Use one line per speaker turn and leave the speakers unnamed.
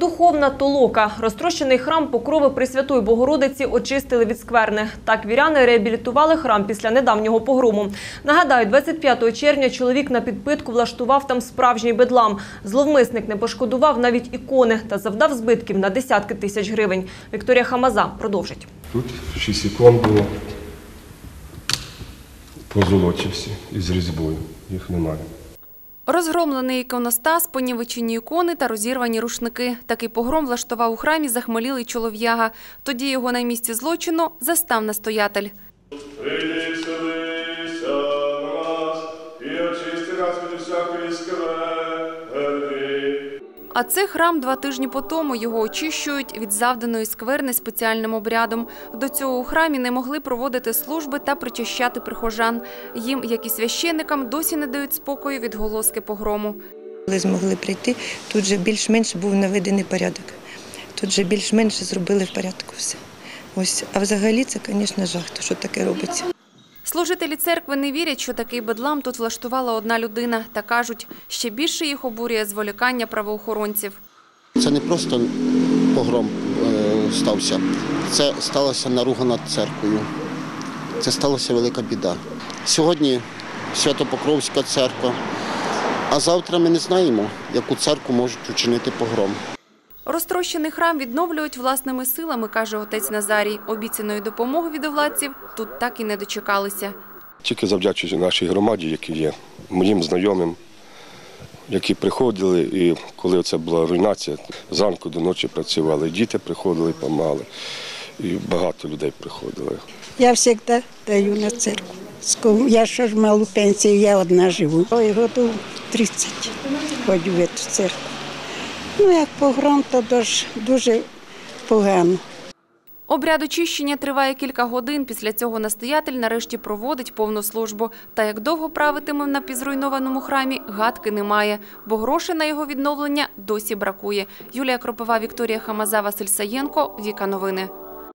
Духовна толока. Розтрощений храм Покрови Пресвятої Богородиці очистили від скверни. Так віряни реабілітували храм після недавнього погрому. Нагадаю, 25 червня чоловік на підпитку влаштував там справжній бедлам. Зловмисник не пошкодував навіть ікони та завдав збитків на десятки тисяч гривень. Вікторія Хамаза продовжить.
Тут 6 ікон було. Позолочі всі із різьбою. Їх немає.
Розгромлений іконостас, понівечені ікони та розірвані рушники. Такий погром влаштував у храмі захмелілий чолов'яга. Тоді його на місці злочину застав настоятель. А це храм два тижні по тому. Його очищують від завданої скверни спеціальним обрядом. До цього у храмі не могли проводити служби та причащати прихожан. Їм, як і священникам, досі не дають спокою відголоски погрому.
Коли змогли прийти, тут же більш-менш був наведений порядок. Тут же більш-менш зробили в порядку все. Ось, а взагалі це, звісно, жах, що таке робиться.
Служителі церкви не вірять, що такий бедлам тут влаштувала одна людина, та кажуть, ще більше їх обурює зволікання правоохоронців.
Це не просто погром е, стався, це сталося наруга над церквою. Це сталася велика біда. Сьогодні Святопокровська церква, а завтра ми не знаємо, яку церкву можуть учинити погром.
Розтрощений храм відновлюють власними силами, каже отець Назарій. Обіцяної допомоги від владців тут так і не дочекалися.
Тільки завдячуючи нашій громаді, які є, моїм знайомим, які приходили, і коли це була руйнація, зранку до ночі працювали. Діти приходили, допомагали. І багато людей приходили.
Я завжди даю на церкву. Я що ж малу пенсію, я одна живу. Ой, году 30 ходжу в цю церкву. Ну, як погром, то дуже, погано.
Обряд очищення триває кілька годин. Після цього настоятель нарешті проводить повну службу. Та як довго правитиме на пізруйнованому храмі, гадки немає, бо грошей на його відновлення досі бракує. Юлія Кропива, Вікторія Хамаза, Василь Саєнко. Віка Новини.